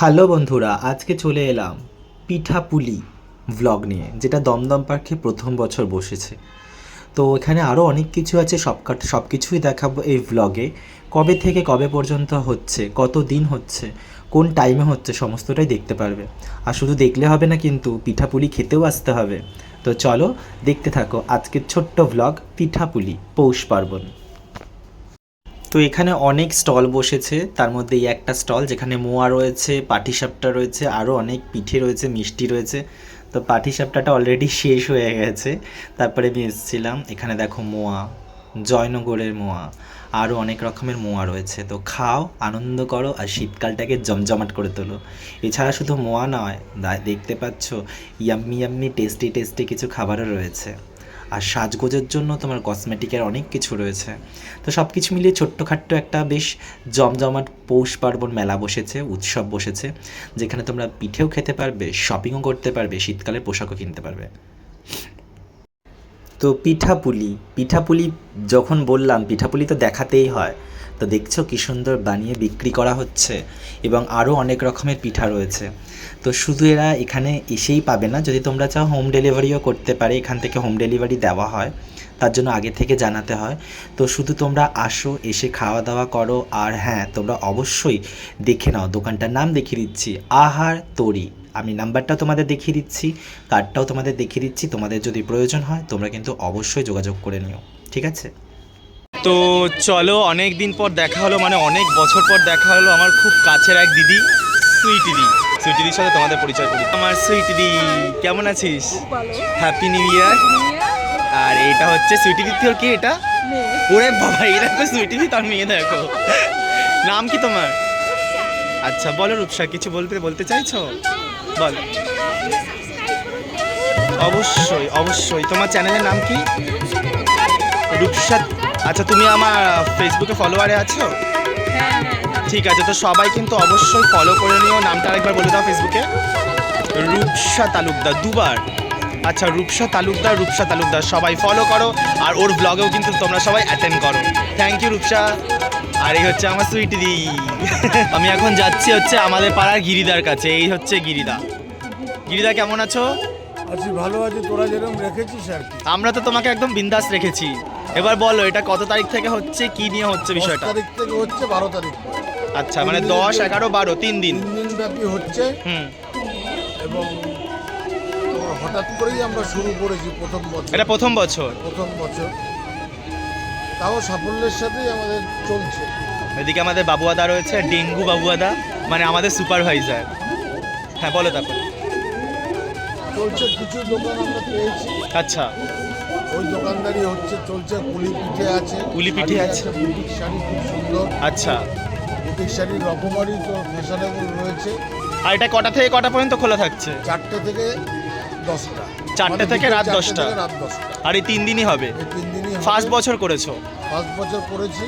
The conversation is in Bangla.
হ্যালো বন্ধুরা, আজকে চলে এলাম পিঠাপুলি ভ্লগ নিয়ে, যেটা দমদম পার্কে প্রথম বছর বসেছে। তো এখানে আরও অনেক কিছু আছে সব কাট সব কিছুই দেখাবো এই ভ্লগে কবে থেকে কবে পর্যন্ত হচ্ছে, কত দিন হচ্ছে, কোন টাইমে হচ্ছে, সমস্তটাই দেখতে পারবে। আর শুধু দেখলে হবে না কিন্তু, পিঠাপুলি খেতেও আসতে হবে। তো চলো দেখতে থাকো আজকের ছোট্ট ভ্লগ পিঠাপুলি, পৌষ পার্বণ। তো এখানে অনেক স্টল বসেছে। তার মধ্যে এই একটা স্টল যেখানে মোয়া রয়েছে, পাটিসাপটা রয়েছে আরও অনেক পিঠে রয়েছে, মিষ্টি রয়েছে। তো পাটিসাপটাটা অলরেডি শেষ হয়ে গেছে। তারপরে আমি এসেছিলাম, এখানে দেখো মোয়া, জয়নগরের মোয়া আরও অনেক রকমের মোয়া রয়েছে। তো খাও, আনন্দ করো আর শীতকালটাকে জমজমাট করে তোলো। এছাড়া শুধু মোয়া নয় দেখতে পাচ্ছ, ইয়াম্মি ইয়াম্মি টেস্টি টেস্টি কিছু খাবারও রয়েছে। আর সাজগোজের জন্য তোমার কসমেটিকের অনেক কিছু রয়েছে। তো সব কিছু মিলিয়ে ছোট্টখাট্ট একটা বেশ জমজমাট পৌষ পার্বণ মেলা বসেছে, উৎসব বসেছে, যেখানে তোমরা পিঠেও খেতে পারবে শপিংও করতে পারবে, শীতকালের পোশাকও কিনতে পারবে। তো পিঠাপুলি পিঠাপুলি যখন বললাম, পিঠাপুলি তো দেখাতেই হয় তো দেখছ কি সুন্দর বানিয়ে বিক্রি করা হচ্ছে এবং আরও অনেক রকমের পিঠা রয়েছে। তো শুধু এরা এখানে এসেই পাবে না। যদি তোমরা চাও হোম ডেলিভারিও করতে পারে, এখান থেকে হোম ডেলিভারি দেওয়া হয়, তার জন্য আগে থেকে জানাতে হয়। তো শুধু তোমরা আসো, এসে খাওয়া দাওয়া করো, আর হ্যাঁ তোমরা অবশ্যই দেখে নাও, দোকানটার নাম দেখিয়ে দিচ্ছি, আহার তরি। আমি নাম্বারটাও তোমাদের দেখিয়ে দিচ্ছি কার্ডটাও তোমাদের দেখিয়ে দিচ্ছি, তোমাদের যদি প্রয়োজন হয়, তোমরা কিন্তু অবশ্যই যোগাযোগ করে নিও। ঠিক আছে? তো চলো অনেক দিন পর দেখা হলো মানে অনেক বছর পর দেখা হলো আমার খুব কাছের এক দিদি সুইটি দি। সুইটি দির সাথে তোমাদের পরিচয় করি। আমার সুইটি দি কেমন আছিস? হ্যাপি নিউ ইয়ার আর এটা হচ্ছে সুইটি দি তোর কি এটা? ওরে বাবা এই দেখো সুইটি দি তার মেয়ে দেখো। নাম কি তোমার? আচ্ছা বলো রূপসা কিছু বলতে বলতে চাইছো? বল। অবশ্যই অবশ্যই। তোমার চ্যানেলের নাম কি? রূপসা আচ্ছা তুমি আমার ফেসবুকে ফলোয়ারে আছো? ঠিক আছে তো সবাই কিন্তু অবশ্যই ফলো করে নিও। নামটা আরেকবার বলে দাও ফেসবুকে রূপসা তালুকদার দুবার। আচ্ছা রূপসা তালুকদার রূপসা তালুকদার সবাই ফলো করো। আর ওর ব্লগেও কিন্তু তোমরা সবাই অ্যাটেন্ড করো। Thank you Rupsa. আর এই হচ্ছে আমার সুইটি দি। আমি এখন যাচ্ছি হচ্ছে আমাদের পাড়ার গিরিদার কাছে। এই হচ্ছে গিরিদা গিরিদা কেমন আছো? আছি ভালো আছি। তোরা যেরকম রেখেছিস আর আমরা তো তোমাকে একদম বিন্দাস রেখেছি। এবার বলো এটা কত তারিখ থেকে হচ্ছে কি নিয়ে হচ্ছে বিষয়টা? তারিখ থেকে হচ্ছে বারো তারিখ। আচ্ছা মানে দশ এগারো বারো তিন দিন। তিন দিন ব্যাপী হচ্ছে। হুম। এবং হঠাৎ করেই আমরা শুরু করেছি প্রথম বছর। এটা প্রথম বছর? প্রথম বছর। তাও সাফল্যের সাথেই আমাদের চলছে। এদিকে আমাদের বাবুয়াদা রয়েছে ডেঙ্গু বাবুয়াদা মানে আমাদের সুপারভাইজার। হ্যাঁ বলো তারপর। চলছে কিছু দোকান আমরা পেয়েছি। আচ্ছা। ওই দোকানদারি হচ্ছে চলছে কুলি পিঠে আছে। কুলি পিঠে আছে। বুটিক শাড়ি খুব সুন্দর। আচ্ছা। বুটিক শাড়ির রকমারি তো ফ্যাশনেবল রয়েছে। আর এটা কটা থেকে কটা পর্যন্ত খোলা থাকছে? চারটে থেকে দশটা। চারটে মানে থেকে রাত দশটা। থেকে রাত দশটা। আর এই তিন দিনই হবে? তিন দিনই ফার্স্ট বছর করেছ? ফার্স্ট বছর করেছি।